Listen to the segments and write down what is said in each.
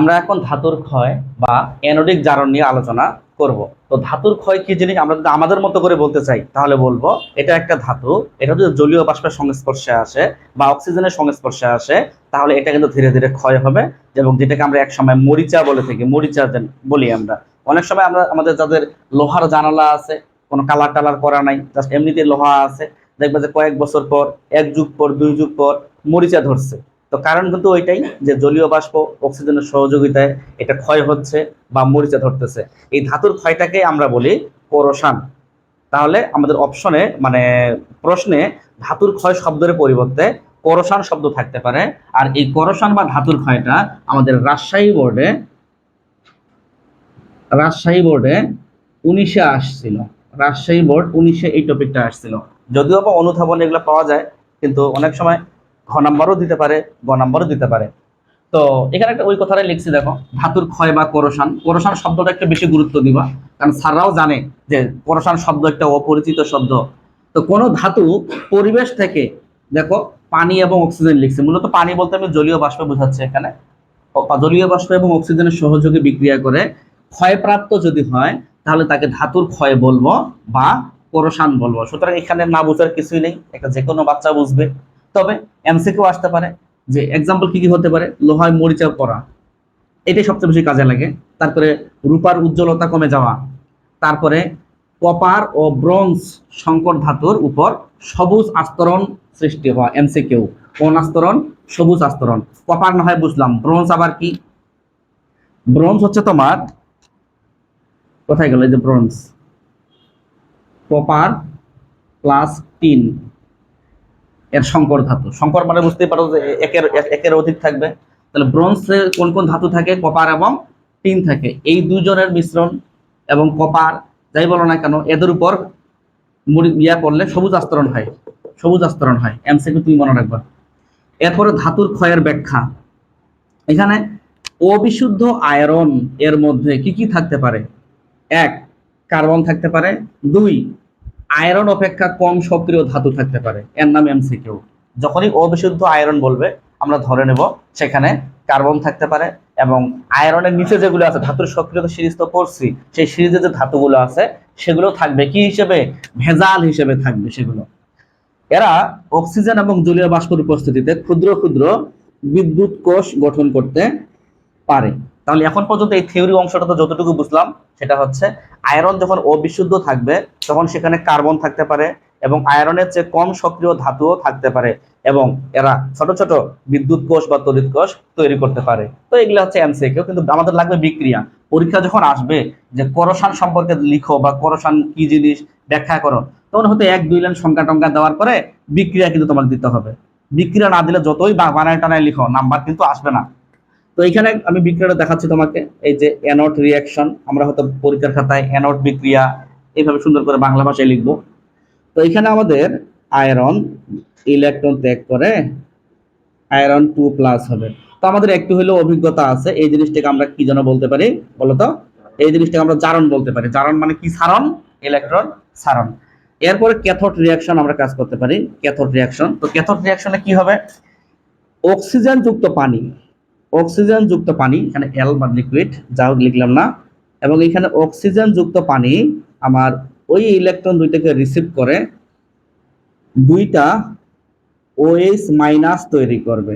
আমরা এখন ধাতুর ক্ষয় বা অ্যানোডিক জারণ নিয়ে আলোচনা করব। তো ধাতুর ক্ষয় কি জিনিস আমরা যদি আমাদের মতো করে বলতে চাই, তাহলে বলব এটা একটা ধাতু, এটা যদি জলীয় বাষ্পের সংস্পর্শে আসে বা অক্সিজেনের সংস্পর্শে আসে, তাহলে এটা কিন্তু ধীরে ধীরে ক্ষয় হবে এবং যেটাকে আমরা এক সময় মরিচা বলে থাকি, মরিচা বলি আমরা। অনেক সময় আমরা আমাদের যাদের লোহার জানালা আছে, কোনো কালার টালার করা নাই, জাস্ট এমনিতে লোহা আছে, দেখবে যে কয়েক বছর পর, এক যুগ পর, দুই যুগ পর মরিচা ধরছে। তো কারণ কিন্তু ওইটাই যে জলীয় বাষ্প, অক্সিজেনের সহযোগিতায় এটা ক্ষয় হচ্ছে বা মরিচা ধরতেছে। এই ধাতুর ক্ষয়টাকে আমরা বলি কোরোসান তাহলে আমাদের অপশনে মানে প্রশ্নে ধাতুর ক্ষয় শব্দের পরিবর্তে কোরোসান শব্দ থাকতে পারে। আর এই কোরোসান বা ধাতুর ক্ষয়টা আমাদের রাজশাহী বোর্ডে রাজশাহী বোর্ডে উনিশে আসছিল। রাজশাহী বোর্ড উনিশে এই টপিকটা আসছিল। যদিও বা অনুধাবন এগুলো পাওয়া যায়, কিন্তু অনেক সময় ঘ নাম্বারও দিতে পারে, গ নাম্বারও দিতে পারে। তো এখানে একটা ওই কথাটাই লিখছি, দেখো, ধাতুর ক্ষয় বা কোরসান কোরসান শব্দটা একটু বেশি গুরুত্ব দিবা, কারণ স্যাররাও জানে যে কোরসান শব্দ একটা অপরিচিত শব্দ। তো কোনো ধাতু পরিবেশ থেকে, দেখো, পানি এবং অক্সিজেন লিখছে। মূলত পানি বলতে আমি জলীয় বাষ্প বোঝাচ্ছি এখানে। জলীয় বাষ্প এবং অক্সিজেনের সহযোগে বিক্রিয়া করে ক্ষয়প্রাপ্ত যদি হয়, তাহলে তাকে ধাতুর ক্ষয় বলব বা কোরসান বলব। সুতরাং এখানে না বোঝার কিছুই নেই। একটা যে কোনো বাচ্চা বুঝবে। তবে এমসিকিউ আসতে পারে, যে এক্সাম্পল কি কি হতে পারে? লোহায় মরিচা পড়া। এটাই সবচেয়ে বেশি কাজে লাগে। তারপরে রূপার উজ্জ্বলতা কমে যাওয়া। তারপরে কপার ও ব্রোঞ্জ সংকর ধাতুর উপর সবুজ আস্তরণ সৃষ্টি হওয়া, এমসিকিউ। কোন আস্তরণ? সবুজ আস্তরণ। কপার না হয় বুঝলাম। ব্রোঞ্জ আবার কি? ব্রোঞ্জ হচ্ছে তোমার, কোথায় গেল এই যে ব্রোঞ্জ? Copper plus tin. এর সংকর ধাতু। সংকর মানে বুঝতেই পারো যে একের একের অধিক থাকবে। তাহলে ব্রোঞ্জে কোন কোন ধাতু থাকে? কপার এবং টিন থাকে। এই দুজনের মিশ্রণ এবং কপার, যাই বলো না কেন, এদের উপর ইয়া করলে সবুজ আস্তরণ হয়। সবুজ আস্তরণ হয়। এমসিকিউ তুমি মনে রাখবা। এরপরে ধাতুর ক্ষয়ের ব্যাখ্যা। এখানে অবিশুদ্ধ আয়রন এর মধ্যে কি কি থাকতে পারে? এক, কার্বন থাকতে পারে। দুই আয়রন অপেক্ষা কম সক্রিয় ধাতু থাকতে পারে। এর নাম এমসিকিউ যখনই অবিশুদ্ধ আয়রন বলবে, আমরা ধরে নেব সেখানে কার্বন থাকতে পারে এবং আয়রনের নিচে যেগুলো আছে, ধাতুর সক্রিয়তা সিরিজ তো পড়ছি সেই সিরিজে যে ধাতুগুলো আছে, সেগুলো থাকবে কি হিসেবে? ভেজাল হিসেবে থাকবে সেগুলো। এরা অক্সিজেন এবং জলীয় বাষ্পের উপস্থিতিতে ক্ষুদ্র ক্ষুদ্র বিদ্যুৎ কোষ গঠন করতে পারে। তাহলে এখন পর্যন্ত এই থিওরি অংশটা তো যতটুকু বুঝলাম, সেটা হচ্ছে আয়রন যখন অবিশুদ্ধ থাকবে, তখন সেখানে কার্বন থাকতে পারে এবং আয়রনের চেয়ে কম সক্রিয় ধাতুও থাকতে পারে এবং এরা ছোট ছোট বিদ্যুৎ কোষ বা তড়িৎ কোষ তৈরি করতে পারে। তো এগুলো হচ্ছে এমসিকিউ কিন্তু আমাদের লাগবে বিক্রিয়া। পরীক্ষা যখন আসবে যে করসান সম্পর্কে লিখো বা করসান কি জিনিস, ব্যাখ্যা করো, তখন হয়তো এক দুই লাইন সংখ্যা টঙ্কা দেওয়ার পরে বিক্রিয়া কিন্তু তোমার দিতে হবে। বিক্রিয়া না দিলে যতই বানায় টানায় লিখো নাম্বার কিন্তু আসবে না। তো এখানে আমি বিক্রিয়াটা দেখাচ্ছি তোমাকে। এই যে অ্যানোড রিয়াকশন আমরা হয়তো পরীক্ষার খাতায় অ্যানোড বিক্রিয়া এইভাবে সুন্দর করে বাংলা ভাষায় লিখব। তো এখানে আমাদের আয়রন ইলেকট্রন ত্যাগ করে আয়রন টু প্লাস হবে। তো আমাদের একটু হলেও অভিজ্ঞতা আছে, এই জিনিসটাকে আমরা কি যেন বলতে পারি, বলতো? এই জিনিসটাকে আমরা জারণ বলতে পারি। জারণ মানে কি সারণ? ইলেকট্রন সারণ। এরপরে ক্যাথোড রিয়াকশন আমরা কাজ করতে পারি। ক্যাথোড রিয়াকশন তো ক্যাথোড রিয়াকশনে কি হবে? অক্সিজেন যুক্ত পানি অক্সিজেন যুক্ত পানি, এখানে এল বা লিকুইড যা লিখলাম না, এবং এখানে অক্সিজেন যুক্ত পানি আমার ওই ইলেকট্রন দুইটাকে রিসিভ করে, দুইটা ওএইচ মাইনাস তৈরি করবে।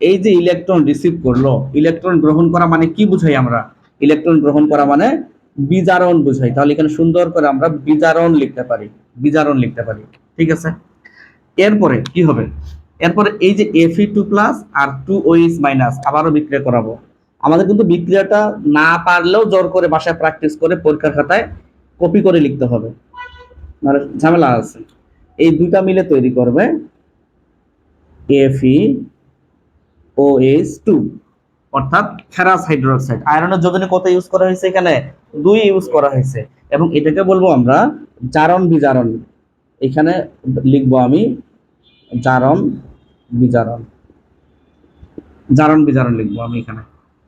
এই যে ইলেকট্রন রিসিভ করল ইলেকট্রন গ্রহণ করা মানে কি বুঝাই আমরা? ইলেকট্রন গ্রহণ করা মানে বিজারণ বুঝাই। তাহলে এখানে সুন্দর করে আমরা বিজারণ লিখতে পারি, বিজারণ লিখতে পারি, ঠিক আছে? এরপরে কি হবে? এরপরে এই যে এফি টু প্লাস আর টু ওইস মাইনাস আবারও বিক্রিয়া করাবো। আমাদের কিন্তু বিক্রিয়াটা না পারলেও জোর করে বাসায় প্র্যাকটিস করে পরীক্ষার খাতায় কপি করে লিখতে হবে। নাহলে ঝামেলা আছে। এই দুইটা মিলে তৈরি করবে F E O S two অর্থাৎ ফেরাস হাইড্রোক্সাইড আয়রনের যোজনে কত ইউজ করা হয়েছে এখানে? দুই ইউজ করা হয়েছে। এবং এটাকে বলব আমরা জারণ বিজারণ। এখানে লিখব আমি জারণ, বিজারণ। জারণ, বিজারণ লিখব আমি এখানে।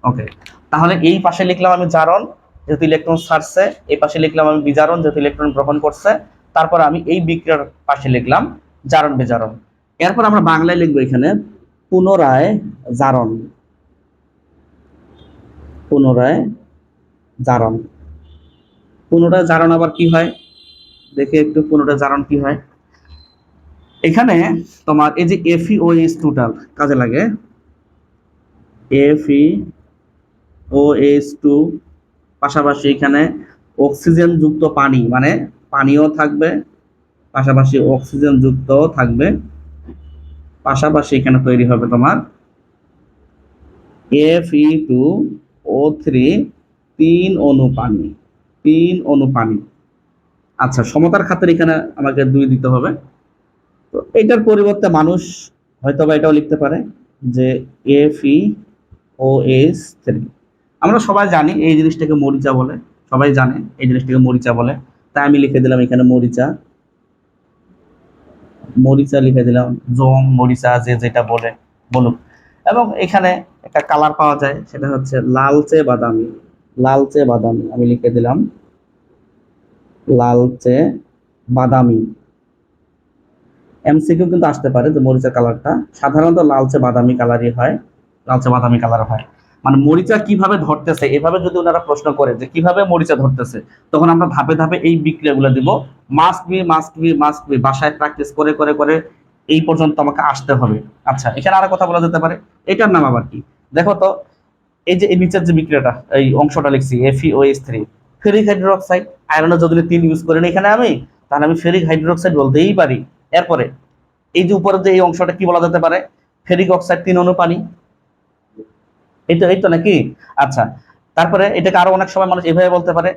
ওকে তাহলে এই পাশে লিখলাম আমি জারণ, যেহেতু ইলেকট্রন ছাড়ছে, এই পাশে লিখলাম আমি বিজারণ, যেহেতু ইলেকট্রন গ্রহণ করছে, তারপর আমি এই বিক্রিয়ার পাশে লিখলাম জারণ, বিজারণ। এরপর আমরা বাংলায় লিখব এখানে, পুনরায় জারণ। পুনরায় জারণ। পুনরায় জারণ আবার কি হয়? দেখে একটু পুনরায় জারণ কি হয়? এখানে তোমার এই যে এফি ও এস টোটাল কাজে লাগে? এফি ও এস টু পাশাপাশি এখানে অক্সিজেন যুক্ত পানি মানে পানিও থাকবে, পাশাপাশি অক্সিজেন যুক্তও থাকবে, পাশাপাশি এখানে তৈরি হবে তোমার এফ টু ও থ্রি তিন অণু পানি, তিন অণু পানি। আচ্ছা সমতার খাতের এখানে আমাকে দুই দিতে হবে। তো এটার পরিবর্তে মানুষ হয়তো বা এটাও লিখতে পারে যে F E O S three আমরা সবাই জানি এই জিনিসটাকে মরিচা বলে, সবাই জানে এই জিনিসটাকে মরিচা বলে। তাই আমি লিখে দিলাম এখানে মরিচা। মরিচা লিখে দিলাম জং মরিচা, যে যেটা বলে, বলুক। এবং এখানে একটা কালার পাওয়া যায়, সেটা হচ্ছে লালচে বাদামি। লালচে বাদামি, আমি লিখে দিলাম। লালচে বাদামি। এমসিকিউ কিন্তু আসতে পারে যে মরিচা কালারটা। সাধারণত লালচে বাদামি কালারই হয়, লালচে বাদামি কালার হয়। মানে মরিচা কীভাবে ধরতেছে, এভাবে যদি ওনারা প্রশ্ন করে যে কীভাবে মরিচা ধরতেছে, তখন আমরা ধাপে ধাপে এই বিক্রিয়াগুলো দিব। Must be must be must be বাসায় প্র্যাকটিস করে করে করে এই পর্যন্ত আমাকে আসতে হবে। আচ্ছা এখানে আরও কথা বলা যেতে পারে। এটার নাম আবার কি? দেখো তো, এই যে এই নিচের যে বিক্রিয়াটা, এই অংশটা লিখছি F E O S three ferric hydroxide, আয়রনের যদি তিন ইউজ করেন। এখানে আমি, তাহলে আমি ফেরিক হাইড্রোক্সাইড বলতেই পারি। এরপরে এই যে উপরে যে এই অংশটা কি বলা যেতে পারে? ফেরিক অক্সাইড তিন অনু পানি। এই তো এই তো নাকি? আচ্ছা তারপরে এটাকে আরও অনেক সময় মানুষ এভাবে বলতে পারে,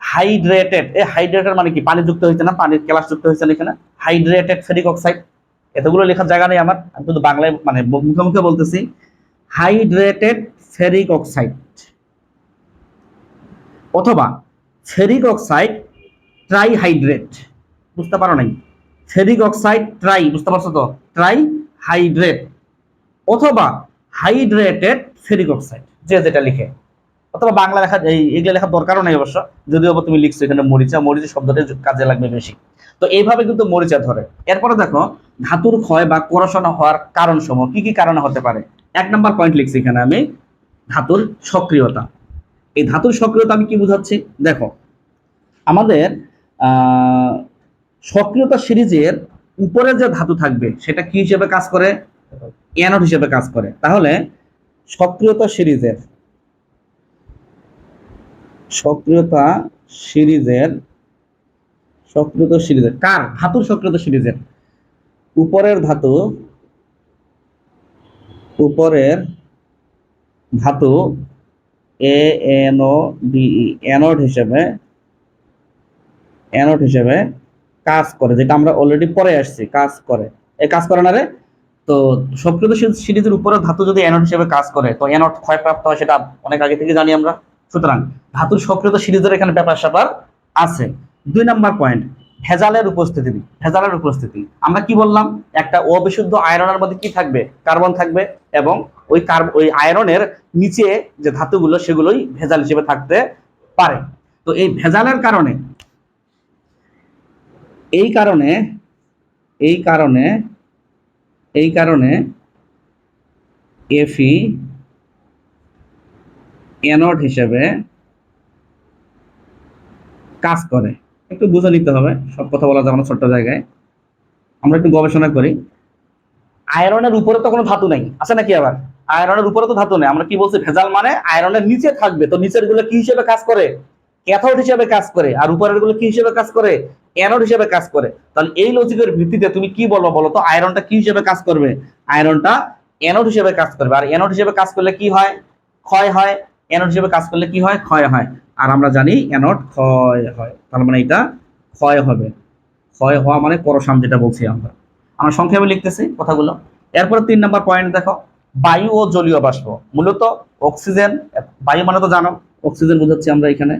হাইড্রেটেড। এ, হাইড্রেটেড মানে কি? পানি যুক্ত হয়েছে না? পানির ক্লাস যুক্ত হয়েছে এখানে? Hydrated ferric oxide. এতগুলো লেখার জায়গা নেই আমার। আমি শুধু বাংলায় মানে মুখে মুখে বলতেছি, হাইড্রেটেড ফেরিক অক্সাইড। অথবা ফেরিক অক্সাইড ট্রাইহাইড্রেট। বুঝতে পারো নাই? ফেরিক অক্সাইড ট্রাই, বুঝতে পারছ তো? ট্রাই হাইড্রেট অথবা হাইড্রেটেড ফেরিক অক্সাইড, যে যেটা লিখে। অথবা বাংলা লেখা, এই এগুলো লেখার দরকারও নেই অবশ্য। যদিও তুমি লিখছো এখানে মরিচা মরিচা শব্দটা কাজে লাগবে বেশি। তো এইভাবে কিন্তু মরিচা ধরে। এরপরে দেখো, ধাতুর ক্ষয় বা কোরসনা হওয়ার কারণ সমূহ কি কি কারণে হতে পারে? এক নম্বর পয়েন্ট লিখছি এখানে আমি, ধাতুর সক্রিয়তা। এই ধাতুর সক্রিয়তা আমি কি বুঝাচ্ছি? দেখো, আমাদের সক্রিয়তা সিরিজের উপরে যে ধাতু থাকবে সেটা কি হিসেবে কাজ করে অ্যানোড হিসেবে কাজ করে তাহলে সক্রিয়তা সিরিজের সক্রিয়তা সিরিজের সক্রিয়তা সিরিজের কার ধাতুর সক্রিয়তা সিরিজের উপরের ধাতু উপরের ধাতু A N O D E anode হিসেবে অ্যানোড হিসেবে কাজ করে, যেটা আমরা অলরেডি পরে আসছি, কাজ করে। এই কাজ করে না রে? তো সক্রিয় সিরিজের উপরে ধাতু যদি অ্যানোড হিসেবে কাজ করে, তো অ্যানোড ক্ষয়প্রাপ্ত হয় সেটা অনেক আগে থেকে জানি আমরা। সুতরাং ধাতুর সক্রিয়তা সিরিজের এখানে ব্যাপার স্যাপার আছে। দুই নাম্বার পয়েন্ট ভেজালের উপস্থিতি ভেজালের উপস্থিতি। আমরা কি বললাম? একটা অবিশুদ্ধ আয়রনের মধ্যে কি থাকবে? কার্বন থাকবে এবং ওই কার্ব ওই আয়রনের নিচে যে ধাতুগুলো, সেগুলোই ভেজাল হিসেবে থাকতে পারে। তো এই ভেজালের কারণে এই কারণে এই কারণে এই কারণে এফি অ্যানোড হিসেবে কাজ করে। একটু বুঝে নিতে হবে, সব কথা বলা যাবে ছোট্ট জায়গায়। আমরা একটু গবেষণা করি। আয়রনের উপরে তো কোনো ধাতু নেই, আছে নাকি আবার? আয়রনের উপরে তো ধাতু নেই, আমরা কি বলছি ভেজাল মানে আয়রনের নিচে থাকবে, তো নিচেরগুলো কি হিসেবে কাজ করে? ক্যাথোড হিসেবে কাজ করে, আর উপরেরগুলো কি হিসেবে কাজ করে? অ্যানোড হিসেবে কাজ করে। তাহলে এই লজিকের ভিত্তিতে তুমি কি বলব বলো তো? আয়রনটা কি হিসেবে কাজ করবে? আয়রনটা অ্যানোড হিসেবে কাজ করবে। আর অ্যানোড হিসেবে কাজ করলে কি হয়? ক্ষয় হয়। অ্যানোড হিসেবে কাজ করলে কি হয়? ক্ষয় হয়। আর আমরা জানি অ্যানোড ক্ষয় হয়। তার মানে এটা ক্ষয় হবে। ক্ষয় হওয়া মানে করসাম যেটা বলছি আমরা। আমরা সংক্ষেপে লিখতেছি কথাগুলো। এরপরে তিন নম্বর পয়েন্ট দেখো। বায়ু ও জলীয় বাষ্প। মূলত অক্সিজেন বায়ু মানে তো জানো অক্সিজেন বুঝাচ্ছি আমরা এখানে।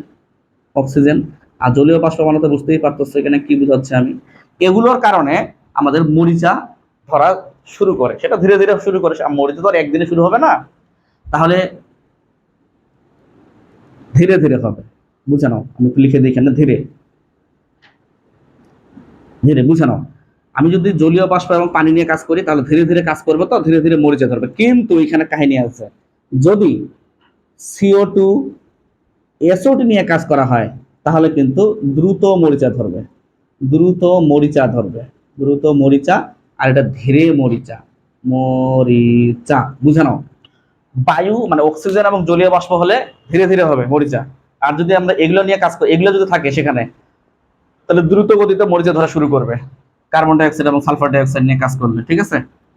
অক্সিজেন আর জলীয় বাষ্প মানে তো বুঝতেই পারতেছো এখানে কি বুঝাচ্ছি আমি? এগুলোর কারণে আমাদের মরিচা ধরা শুরু করে। সেটা ধীরে ধীরে শুরু করে। মরিচা আর একদিনে শুরু হবে না। তাহলে ধীরে ধীরে হবে। বুঝে নাও, আমি লিখে দিই এখানে ধীরে। ধীরে, বুঝে নাও। আমি যদি জলীয় বাষ্প এবং পানি নিয়ে কাজ করি, তাহলে ধীরে ধীরে কাজ করব তো, ধীরে ধীরে মরিচা ধরবে। কিন্তু এখানে কাহিনী আছে। যদি সিও টু এসও টু নিয়ে কাজ করা হয় তাহলে কিন্তু দ্রুত মরিচা ধরবে। দ্রুত মরিচা ধরবে। দ্রুত মরিচা আর এটা ধীরে মরিচা। মরিচা। বুঝে নাও? বায়ু মানে অক্সিজেন এবং জলীয় বাষ্প হলে ধীরে ধীরে হবে মরিচা। আর যদি আমরা এগুলো নিয়ে কাজ করি, এগুলো যদি থাকে সেখানে, তাহলে দ্রুত গতিতে মরিচা ধরা শুরু করবে। কার্বন ডাইঅক্সাইড এবং সালফার ডাইঅক্সাইড নিয়ে কাজ করলে, ঠিক আছে?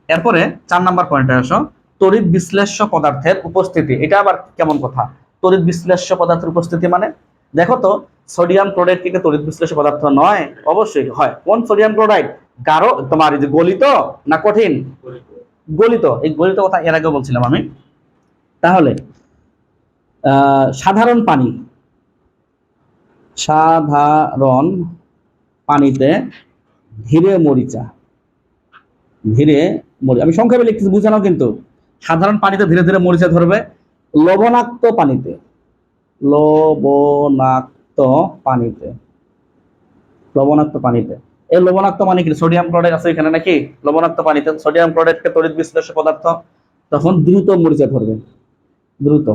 এরপরে চার নাম্বার পয়েন্টে আসো। তড়িৎ বিশ্লেষ্য পদার্থের উপস্থিতি। এটা আবার কেমন কথা? তড়িৎ বিশ্লেষ্য পদার্থের উপস্থিতি মানে? দেখো তো সোডিয়াম ক্লোরাইড কিন্তু তড়িৎ বিশ্লেষ্য পদার্থ নয়, অবশ্যই হয়। কোন সোডিয়াম ক্লোরাইড গাঢ়, তোমার এই যে গলিত না কঠিন? গলিত। এই গলিত কথা এর আগে বলছিলাম আমি। তাহলে সাধারণ পানি। সাধারণ পানিতে ধীরে মরিচা। ধীরে মরি আমি সংক্ষেপে লিখতেছি বুঝানো কিন্তু। সাধারণ পানিতে ধীরে ধীরে মরিচা ধরবে। লবণাক্ত পানিতে। লবণাক্ত পানিতে। লবণাক্ত পানিতে। এই লবণাক্ত পানি কি? সোডিয়াম ক্লোরাইড আছে এখানে নাকি? লবণাক্ত পানিতে। সোডিয়াম ক্লোরাইডকে তড়িৎ বিশ্লেষ্য পদার্থ তখন দ্রুত মরিচা ধরবে। দ্রুত।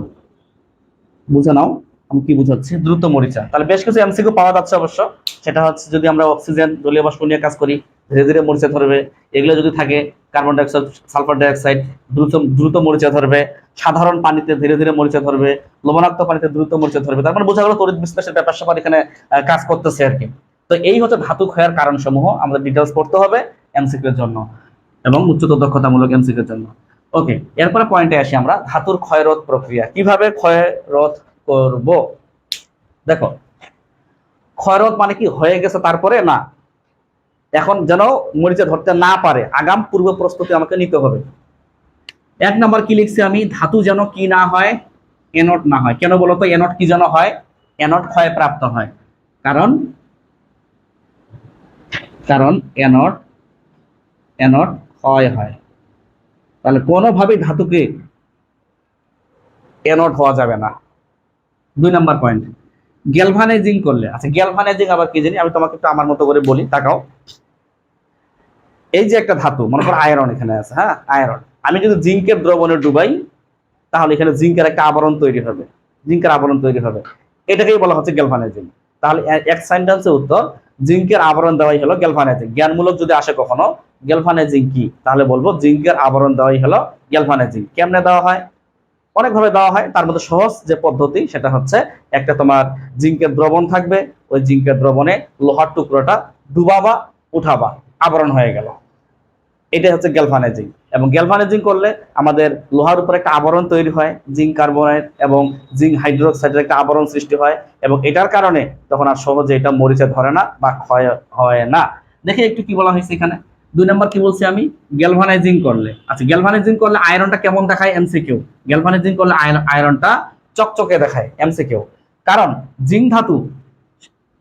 বুঝে নাও, আমি কি বুঝাচ্ছি? দ্রুত মরিচা। তাহলে বেশ কিছু এমসিকিউ পাওয়া যাচ্ছে অবশ্য। সেটা হচ্ছে যদি আমরা অক্সিজেন, জলীয় বাষ্প নিয়ে কাজ করি, ধীরে ধীরে মরিচা ধরবে। এগুলো যদি থাকে কার্বন ডাইঅক্সাইড, সালফার ডাইঅক্সাইড দ্রুত দ্রুত মরিচা ধরবে, সাধারণ পানিতে ধীরে ধীরে মরিচা ধরবে, লবণাক্ত পানিতে দ্রুত মরিচা ধরবে। তার মানে বোঝা গেল তড়িৎ বিশ্লেষের ব্যাপার স্যাপার এখানে কাজ করতেছে আর কি। তো এই হচ্ছে ধাতু ক্ষয়ের কারণ সমূহ আমাদের ডিটেলস পড়তে হবে এমসিকিউ এর জন্য এবং উচ্চতর দক্ষতামূলক এমসিকিউ এর জন্য। ওকে এরপরে পয়েন্টে আসি আমরা, ধাতুর ক্ষয়রোধ প্রক্রিয়া। কীভাবে ক্ষয়রোধ করব? দেখো, ক্ষয়রোধ মানে কি, হয়ে গেছে তারপরে না? এখন যেন মরিচা ধরতে না পারে। আগাম পূর্ব প্রস্তুতি আমাকে নিতে হবে। এক নম্বর কি লিখছি আমি? ধাতু যেন কি না হয় এনট না হয়। কেন বলতো এনট কি যেন হয়? এনট ক্ষয় প্রাপ্ত হয়। কারণ কারণ এনট এনট ক্ষয় হয়। তাহলে কোনোভাবেই ধাতুকে এনট হওয়া যাবে না। দুই নাম্বার পয়েন্ট গ্যালভানাইজিং করলে আচ্ছা গ্যালভানাইজিং আবার কি জানি? আমি তোমাকে একটু আমার মতো করে বলি, তাকাও। এই যে একটা ধাতু, মনে করো আয়রন এখানে আছে হ্যাঁ? আয়রন আমি যদি জিঙ্কের দ্রবণে ডুবাই, তাহলে এখানে জিঙ্কের একটা আবরণ তৈরি হবে। জিঙ্কের আবরণ তৈরি হবে। এটাকেই বলা হচ্ছে গ্যালভানাইজিং তাহলে এক সেন্টেন্সের উত্তর, জিঙ্কের আবরণ দেওয়াই হলো গ্যালভানাইজিং জ্ঞানমূলক যদি আসে কখনো গ্যালভানাইজিং কি? তাহলে বলব জিঙ্কের আবরণ দেওয়াই হলো গ্যালভানাইজিং কেমনে দেওয়া হয়? অনেকভাবে দেওয়া হয়। তার মধ্যে সহজ যে পদ্ধতি, সেটা হচ্ছে একটা তোমার জিঙ্কের দ্রবণ থাকবে, ওই জিঙ্কের দ্রবণে লোহার টুকরোটা ডুবাবা, উঠাবা। আবরণ হয়ে গেল। এটা হচ্ছে গ্যালভানাইজিং এবং গ্যালভানাইজিং করলে আমাদের লোহার উপর একটা আবরণ তৈরি হয় জিঙ্ক কার্বনেট এবং জিঙ্ক হাইড্রোক্সাইডের একটা আবরণ সৃষ্টি হয় এবং এটার কারণে তখন আর সহজে এটা মরিচা ধরে না বা ক্ষয় হয় না। দেখে একটু কি বলা হয়েছে এখানে। দুই নম্বর কি বলছি আমি? গ্যালভানাইজিং করলে। আচ্ছা গ্যালভানাইজিং করলে আয়রনটা কেমন দেখায়? এমসিকিউ গ্যালভানাইজিং করলে আয়রনটা চকচকে দেখায় এমসিকিউ কারণ জিঙ্ক ধাতু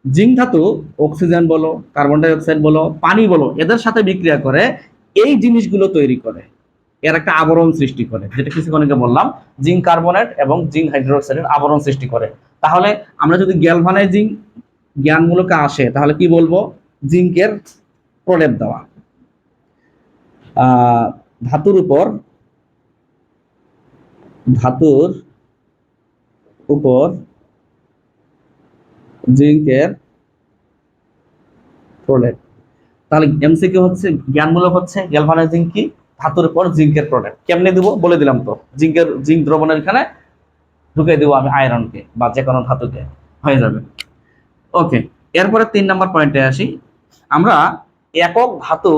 জিঙ্ক ধাতু অক্সিজেন বলো কার্বন ডাই অক্সাইড বলো, পানি বলো, এদের সাথে বিক্রিয়া করে এই জিনিসগুলো তৈরি করে। এর একটা আবরণ সৃষ্টি করে, যেটা কিছুক্ষণ আগে বললাম, জিঙ্ক কার্বনেট এবং জিঙ্ক হাইড্রোক্সাইডের আবরণ সৃষ্টি করে। তাহলে আমরা যদি গ্যালভানাইজিং জ্ঞানমূলক আসে, তাহলে কি বলব? জিঙ্কের প্রলেপ দেওয়া। ধাতুর উপর ধাতুর উপর জিঙ্কের প্রলেপ। তাহলে এমসিকিউ হচ্ছে জ্ঞানমূলক হচ্ছে গ্যালভানাইজিং কি? ধাতুর উপর জিঙ্কের প্রলেপ কেমনে দিব? বলে দিলাম তো। জিঙ্কের জিঙ্ক দ্রবণের এখানে ঢুকে দেবো আমি আয়রনকে বা যে কোনো ধাতুকে। হয়ে যাবে। ওকে এরপরে তিন নম্বর পয়েন্টে আসি। আমরা একক ধাতু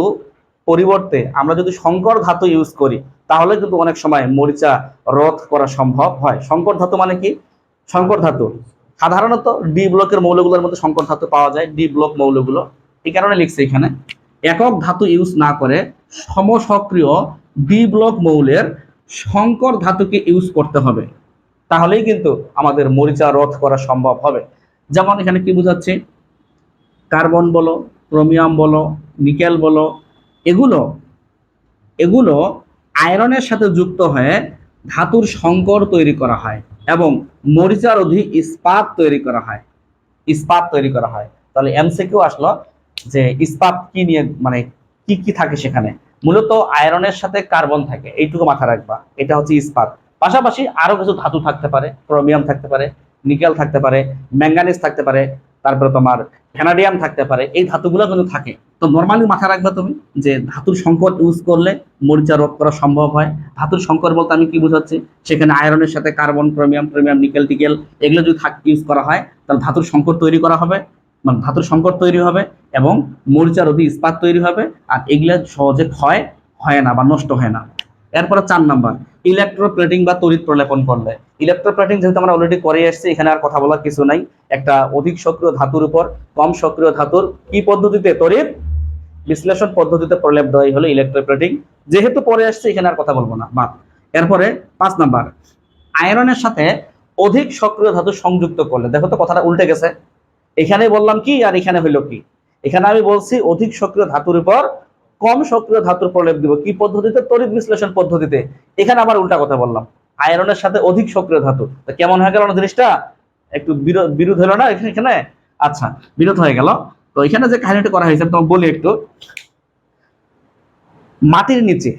পরিবর্তে আমরা যদি সংকর ধাতু ইউজ করি, তাহলে কিন্তু অনেক সময় মরিচা রোধ করা সম্ভব হয়। সংকর ধাতু মানে কি? সংকর ধাতু। সাধারণত ডি ব্লকের মৌলগুলোর মধ্যে সংকর ধাতু পাওয়া যায়। ডি ব্লক মৌলগুলো। এই কারণে লিখছে এখানে, একক ধাতু ইউজ না করে সমসক্রিয় বি ব্লক মৌলের সংকর ধাতুকে ইউজ করতে হবে। তাহলেই কিন্তু আমাদের মরিচা রোধ করা সম্ভব হবে। যেমন এখানে কি বোঝাচ্ছে? কার্বন বলো, ক্রোমিয়াম বলো, নিকেল বলো, এগুলো এগুলো আয়রনের সাথে যুক্ত হয়ে ধাতুর সংকর তৈরি করা হয় এবং মরিচারোধী ইস্পাত তৈরি করা হয়। ইস্পাত তৈরি করা হয়। তাহলে এমসিকিউ আসলো। যে ইস্পাত কি নিয়ে মানে কি কি থাকে সেখানে? মূলত আয়রনের সাথে কার্বন থাকে, এইটুকু মাথা রাখবা, এটা হচ্ছে ইস্পাত। পাশাপাশি আরও কিছু ধাতু থাকতে পারে, ক্রোমিয়াম থাকতে পারে, নিকেল থাকতে পারে, ম্যাঙ্গানিজ থাকতে পারে, তারপরে তোমার ভ্যানাডিয়াম থাকতে পারে, এই ধাতুগুলো কিন্তু থাকে। তো নর্মালি মাথায় রাখবে তুমি যে ধাতুর সংকট ইউজ করলে মরিচা রোধ করা সম্ভব হয়। ধাতুর সংকট বলতে আমি কি বোঝাচ্ছি? সেখানে আয়রনের সাথে কার্বন ক্রোমিয়াম ক্রোমিয়াম নিকেল টিকেল এগুলো যদি ইউজ করা হয়, তাহলে ধাতুর সংকট তৈরি করা হবে। মানে ধাতুর সংকট তৈরি হবে এবং মরিচা রোধী ইস্পাত তৈরি হবে, আর এগুলো সহজে ক্ষয় হয় না বা নষ্ট হয় না। এরপরে চার নাম্বার ইলেকট্রোপ্লেটিং বা তড়িৎ প্রলেপন করলে। ইলেকট্রোপ্লেটিং যেহেতু আমরা অলরেডি করে এসেছি, এখানে আর কথা বলার কিছু নাই। একটা অধিক সক্রিয় ধাতুর উপর, কম সক্রিয় ধাতুর কি পদ্ধতিতে তড়িৎ? বিশ্লেষণ পদ্ধতিতে প্রলেপ দেওয়াই হলো ইলেকট্রোপ্লেটিং যেহেতু পরে আসছে, এখানে আর কথা বলব না, বাদ। এরপরে পাঁচ নাম্বার আয়রনের সাথে অধিক সক্রিয় ধাতু সংযুক্ত করলে, দেখো তো কথাটা উল্টে গেছে। এখানে বললাম কি আর এখানে হইল কি? এখানে আমি বলছি অধিক সক্রিয় ধাতুর উপর, কম সক্রিয় ধাতুর প্রলেপ দিব। কি পদ্ধতিতে? তড়িৎ বিশ্লেষণ পদ্ধতিতে। এখানে আবার উল্টা কথা বললাম। আয়রনের সাথে অধিক সক্রিয় ধাতু। কেমন হয়ে গেল না জিনিসটা? একটু বিরো- বিরোধ হলো না এখানে? আচ্ছা বিরোধ হয়ে গেল। তো এখানে যে কাহিনীটা করা হয়েছে তোমাকে বলি একটু। মাটির নিচে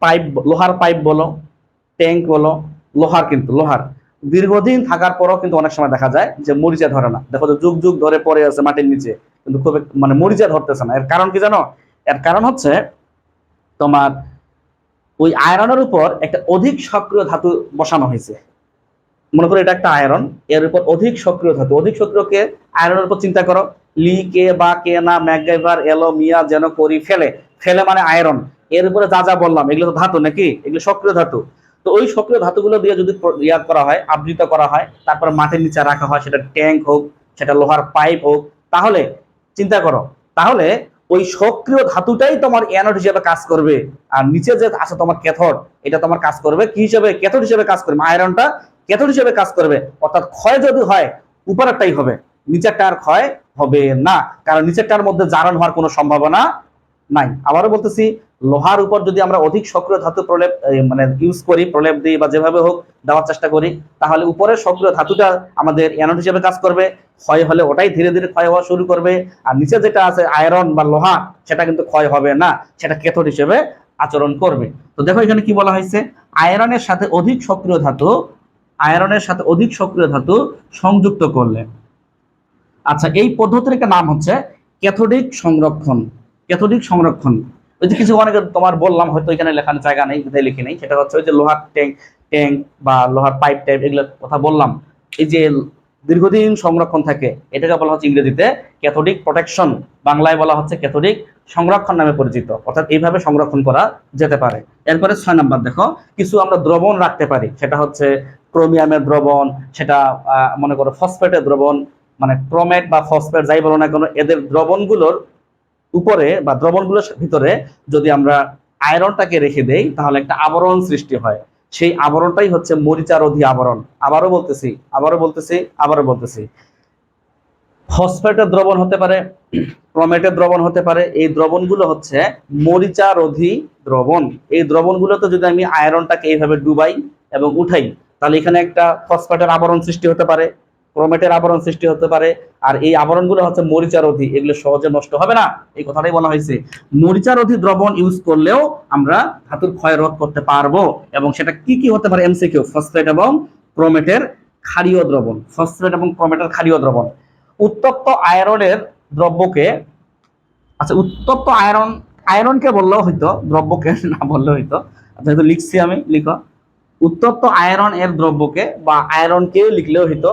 পাইপ, লোহার পাইপ বলো, ট্যাঙ্ক বলো, লোহার কিন্তু, লোহার। দীর্ঘদিন থাকার পরও কিন্তু অনেক সময় দেখা যায় যে মরিচা ধরে না। দেখো যুগ যুগ ধরে পড়ে আছে মাটির নিচে, কিন্তু খুব মানে মরিচা ধরতেছে না। এর কারণ কি জানো? এর কারণ হচ্ছে তোমার ওই আয়রনের উপর একটা অধিক সক্রিয় ধাতু বসানো হয়েছে। মনে করো এটা একটা আয়রন, এর উপর অধিক সক্রিয় ধাতু। অধিক সক্রিয়কে আয়রনের উপর চিন্তা করো। লি, কে, বা, কে, না ম্যাকগাইভার এলো, মিয়া, যেন করি, ফেলে। ফেলে মানে আয়রন। এর উপরে যা যা বললাম, এগুলো তো ধাতু নাকি? এগুলো সক্রিয় ধাতু। তো ওই সক্রিয় ধাতুগুলো দিয়ে যদি ইয়া করা হয়, আবৃত করা হয়, তারপর মাটির নিচে রাখা হয়, সেটা ট্যাঙ্ক হোক, সেটা লোহার পাইপ হোক, তাহলে চিন্তা করো, তাহলে ওই সক্রিয় ধাতুটাই তোমার অ্যানোড হিসেবে কাজ করবে। আর নিচে যে আছে তোমার ক্যাথোড, এটা তোমার কাজ করবে কি হিসেবে? ক্যাথোড হিসেবে কাজ করবে। আয়রনটা ক্যাথোড হিসেবে কাজ করবে। অর্থাৎ ক্ষয় যদি হয়, উপরেরটাই হবে। নিচেরটা আর ক্ষয় হবে না। কারণ নিচেরটার মধ্যে জারণ হওয়ার কোনো সম্ভাবনা নাই। আবারও বলতেছি লোহার উপর যদি আমরা অধিক সক্রিয় ধাতু প্রলেপ মানে ইউজ করি, প্রলেপ দিই বা যেভাবে হোক দেওয়ার চেষ্টা করি, তাহলে উপরের সক্রিয় ধাতুটা আমাদের অ্যানোড হিসেবে কাজ করবে। ক্ষয় হলে ওটাই ধীরে ধীরে ক্ষয় হওয়া শুরু করবে। আর নিচে যেটা আছে আয়রন বা লোহা, সেটা কিন্তু ক্ষয় হবে না, সেটা ক্যাথোড হিসেবে আচরণ করবে। তো দেখো এখানে কি বলা হয়েছে? আয়রনের সাথে অধিক সক্রিয় ধাতু, আয়রনের সাথে অধিক সক্রিয় ধাতু সংযুক্ত করলে। আচ্ছা এই পদ্ধতির একটা নাম হচ্ছে ক্যাথোডিক সংরক্ষণ। ক্যাথোডিক সংরক্ষণ। ওই যে কিছু অনেকে তোমার বললাম, হয়তো এখানে লেখার জায়গা নেই, কোথায় লিখি নেই। সেটা হচ্ছে ওই যে লোহার ট্যাঙ্ক ট্যাঙ্ক বা লোহার পাইপ টাইপ এগুলোর কথা বললাম। এই যে দীর্ঘদিন সংরক্ষণ থাকে, এটাকে বলা হচ্ছে ইংরেজিতে ক্যাথোডিক প্রোটেকশন বাংলায় বলা হচ্ছে ক্যাথোডিক সংরক্ষণ নামে পরিচিত। অর্থাৎ এইভাবে সংরক্ষণ করা যেতে পারে। এরপরে ছয় নাম্বার দেখো, কিছু আমরা দ্রবণ রাখতে পারি। সেটা হচ্ছে ক্রোমিয়ামের দ্রবণ, সেটা মনে করো ফসফেটের দ্রবণ মানে ক্রোমেট বা ফসফেট যাই বলো না কেন, এদের দ্রবণগুলোর উপরে বা দ্রবণগুলোর ভিতরে যদি আমরা আয়রনটাকে রেখে দেই, তাহলে একটা আবরণ সৃষ্টি হয়। সেই আবরণটাই হচ্ছে মরিচারোধী আবরণ। আবারও বলতেছি আবারও বলতেছি আবারও বলতেছি। ফসফেটের দ্রবণ হতে পারে, ক্রোমেটের দ্রবণ হতে পারে, এই দ্রবণগুলো হচ্ছে মরিচারোধী দ্রবণ। এই দ্রবণগুলোতে যদি আমি আয়রনটাকে এইভাবে ডুবাই এবং উঠাই, তাহলে এখানে একটা ফসফেটের আবরণ সৃষ্টি হতে পারে। ক্রোমেটের আবরণ সৃষ্টি হতে পারে, আর এই আবরণগুলো হচ্ছে মরিচারোধী এগুলো সহজে নষ্ট হবে না। এই কথাটাই বলা হয়েছে। মরিচারোধী দ্রবণ ইউজ করলেও আমরা ধাতুর ক্ষয় রোধ করতে পারব। এবং সেটা কি কি হতে পারে? এমসিকিউ ফসফেট এবং ক্রোমেটের ক্ষারীয় দ্রবণ। ফসফেট এবং ক্রোমেটের ক্ষারীয় দ্রবণ। উত্তপ্ত আয়রনের দ্রব্যকে আচ্ছা উত্তপ্ত আয়রন, আয়রনকে বললেও হয়তো, দ্রব্যকে না বললেও হয়তো আচ্ছা লিখছি আমি, লিখো। উত্তপ্ত আয়রন এর দ্রব্যকে বা আয়রনকে লিখলেও হয়তো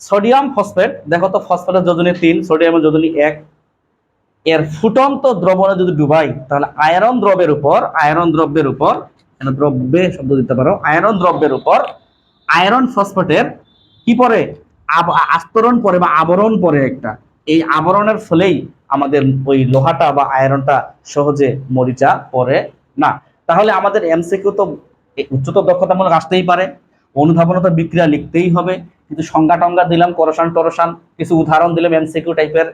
সোডিয়াম ফসফেট, দেখো তো ফসফেটের যোজনী তিন, সোডিয়ামের যোজনী এক। এর ফুটন্ত দ্রবণে যদি ডুবাই, তাহলে আয়রন দ্রবের উপর, আয়রন দ্রব্যের উপর দ্রব্যে শব্দ দিতে পারো, আয়রন দ্রব্যের উপর আয়রন ফসফেটের কি পরে? আস্তরণ পরে বা আবরণ পরে একটা। এই আবরণের ফলেই আমাদের ওই লোহাটা বা আয়রনটা সহজে মরিচা পরে না। তাহলে আমাদের এমসিকিউ তো উচ্চতর দক্ষতামূলক আসতেই পারে। অনুধাবনতা বিক্রিয়া লিখতেই হবে। কিন্তু সংজ্ঞা টঙ্গা দিলাম, করসান টরসান, কিছু উদাহরণ দিলাম, এমসিকিউ টাইপের,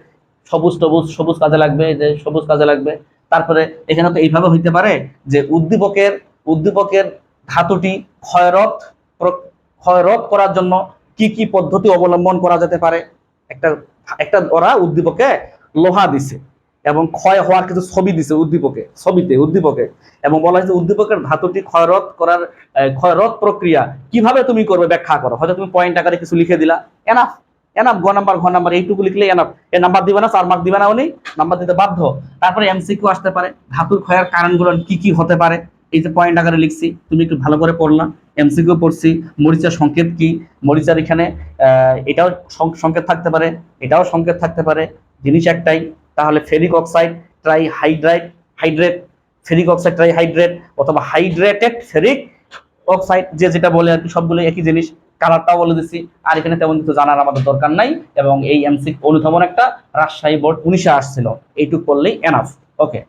সবুজ টবুজ, সবুজ কাজে লাগবে, যে সবুজ কাজে লাগবে। তারপরে এখানে তো এইভাবে হইতে পারে যে উদ্দীপকের উদ্দীপকের ধাতুটি ক্ষয়রত ক্ষয়রোধ করার জন্য কি কি পদ্ধতি অবলম্বন করা যেতে পারে? একটা একটা ওরা উদ্দীপকে লোহা দিছে। এবং ক্ষয় হওয়ার কিছু ছবি দিছে উদ্দীপকে, ছবিতে উদ্দীপকে। এবং বলা হয়েছে উদ্দীপকের ধাতুটি ক্ষয়রোধ করার ক্ষয়রোধ প্রক্রিয়া কীভাবে তুমি করবে ব্যাখ্যা করো? হয়তো তুমি পয়েন্ট আকারে কিছু লিখে দিলা। এনাফ এনাফ গ নাম্বার ঘ নাম্বার এইটুকু লিখলে এনাফ এ নাম্বার দিবে না, চার মার্ক দিবে না উনি নাম্বার দিতে বাধ্য। তারপরে এমসিকিউ আসতে পারে। ধাতুর ক্ষয়ের কারণগুলো কি কি হতে পারে? এই যে পয়েন্ট আকারে লিখছি, তুমি একটু ভালো করে পড়লা। এমসিকিউ পড়ছি, মরিচার সংকেত কি? মরিচার এখানে এটাও সংকেত থাকতে পারে, এটাও সংকেত থাকতে পারে। জিনিস একটাই তাহলে ferric oxide tri hydride hydrate, ferric oxide tri hydrate অথবা হাইড্রেটেড ফেরিক অক্সাইড, যে যেটা বলে আর কি সবগুলো একই জিনিস। কালারটাও বলে দিচ্ছি আর এখানে তেমন কিছু জানার আমাদের দরকার নাই এবং এই এমসি অনুধাবন একটা রাজশাহী বোর্ড উনিশে আসছিল। এইটুক করলেই এনাফ ওকে